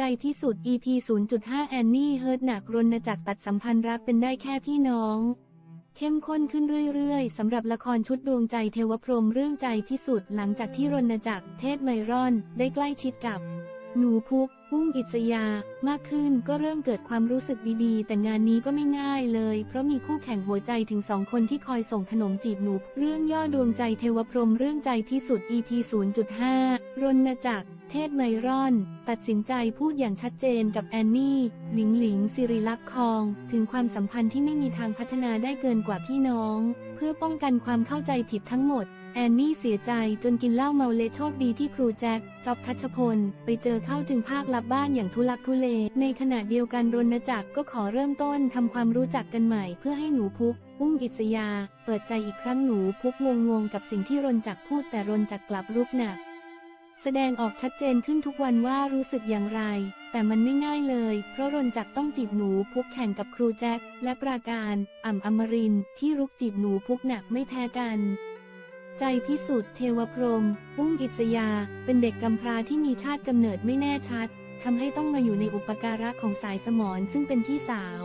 ใจพิสุทธิ์ EP 0.5 แอนนี่เฮิร์ตหนักรณจักรตัดสัมพันธ์รักเป็นได้แค่พี่น้อง เข้มข้นขึ้นเรื่อยๆสำหรับละครชุดดวงใจเทวพรหมเรื่องใจพิสุทธิ์หลังจากที่รณจักรเทพไมรอน ได้ใกล้ชิดกับ หนูพุกปุ้งอิสยามากขึ้นก็เริ่มเกิดความรู้สึกดีๆ แต่งานนี้ก็ไม่ง่ายเลย เพราะมีคู่แข่งหัวใจถึงสองคนที่คอยส่งขนมจีบหนูเรื่องย่อดวงใจเทวพรหมเรื่องใจพิสุทธิ์ EP 0.5 รณจักร เทพไมรอน ตัดสินใจพูดอย่างชัดเจนกับแอนนี่ หลิงหลิงสิริลักษณ์คอง ถึงความสัมพันธ์ที่ไม่มีทางพัฒนาได้เกินกว่าพี่น้อง เพื่อป้องกันความเข้าใจผิดทั้งหมด แอนนี่เสียใจจนกินเหล้าเมาเละโชคดีที่ครูแจ็คจอบทัชพล ไปเจอเข้าจึงภาคลับบ้านอย่างทุลักทุเล ในขณะเดียวกันรณจักรก็ขอเริ่มต้นทำความรู้จักกันใหม่เพื่อให้หนูพุกอุ้งอิสยา เปิดใจอีกครั้งหนูพุกงงงๆกับสิ่งที่รณจักรพูดแต่รณจักรกลับรุกหนัก แสดงออกชัดเจนขึ้นทุกวันว่ารู้สึกอย่างไร แต่มันไม่ง่ายเลย เพราะรนจักต้องจีบหนูพุกแข่งกับครูแจ็คและปราการอ่ำอมรินที่รุกจีบหนูพุกหนักไม่แพ้กัน ใจพิสุทธิ์เทวพรหมปุ้งอิสยา เป็นเด็กกำพร้าที่มีชาติกำเนิดไม่แน่ชัดทำให้ต้องมาอยู่ในอุปการะของสายสมรซึ่งเป็นพี่สาว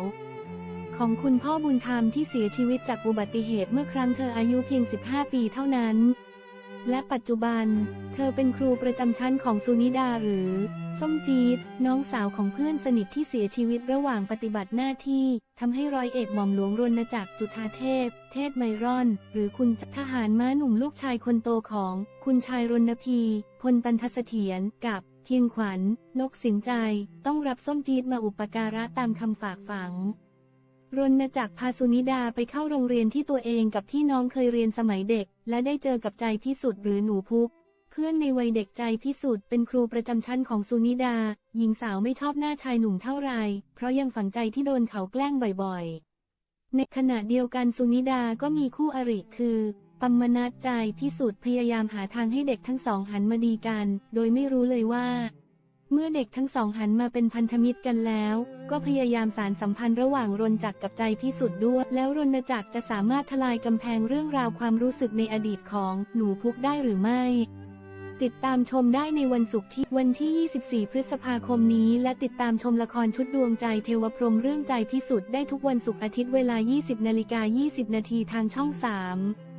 ของคุณพ่อบุญธรรมที่เสียชีวิตจากอุบัติเหตุเมื่อครั้งเธออายุเพียง 15 ปีเท่านั้น และปัจจุบัน เธอเป็นครูประจำชั้นของสุนิดาหรือ ส้มจีดน้องสาวของเพื่อนสนิทที่เสียชีวิตระหว่างปฏิบัติหน้าที่ทำให้ร้อยเอกหม่อมหลวงรณจักรจุธาเทพ เทพไมรอน หรือคุณทหารม้าหนุ่มลูกชายคนโตของ คุณชายรณพีพลตันทเสถียรกับเพียงขวัญนกสินใจ ต้องรับส้มจีดมาอุปการะตามคำฝากฝัง รณจักรพาสุนิดาไปเข้าโรงเรียนที่ตัวเองกับพี่น้องเคยเรียนสมัยเด็ก และได้เจอกับใจพิสุทธิ์หรือหนูพุก เพื่อนในวัยเด็กใจพิสุทธิ์เป็นครูประจำชั้นของสุนิดา หญิงสาวไม่ชอบหน้าชายหนุ่มเท่าไร เพราะยังฝังใจที่โดนเขาแกล้งบ่อยๆ ในขณะเดียวกันสุนิดาก็มีคู่อริคือปัมมนาจใจพิสุทธิ์พยายามหาทางให้เด็กทั้งสองหันมาดีกัน โดยไม่รู้เลยว่า เมื่อเด็กทั้งสองหันมาเป็นพันธมิตรกันแล้ว ก็พยายามสารสัมพันธ์ระหว่างรนจักรกับใจพิสุทธิ์ด้วย แล้วรณจักรจะสามารถทลายกำแพงเรื่องราวความรู้สึกในอดีตของหนูพุกได้หรือไม่ ติดตามชมได้ในวันศุกร์ที่วันที่ 24 พฤษภาคมนี้ และติดตามชมละครชุดดวงใจเทวพรมเรื่องใจพิสุทธิ์ได้ทุกวันศุกร์อาทิตย์เวลา 20นาฬิกา20นาทีทางช่อง 3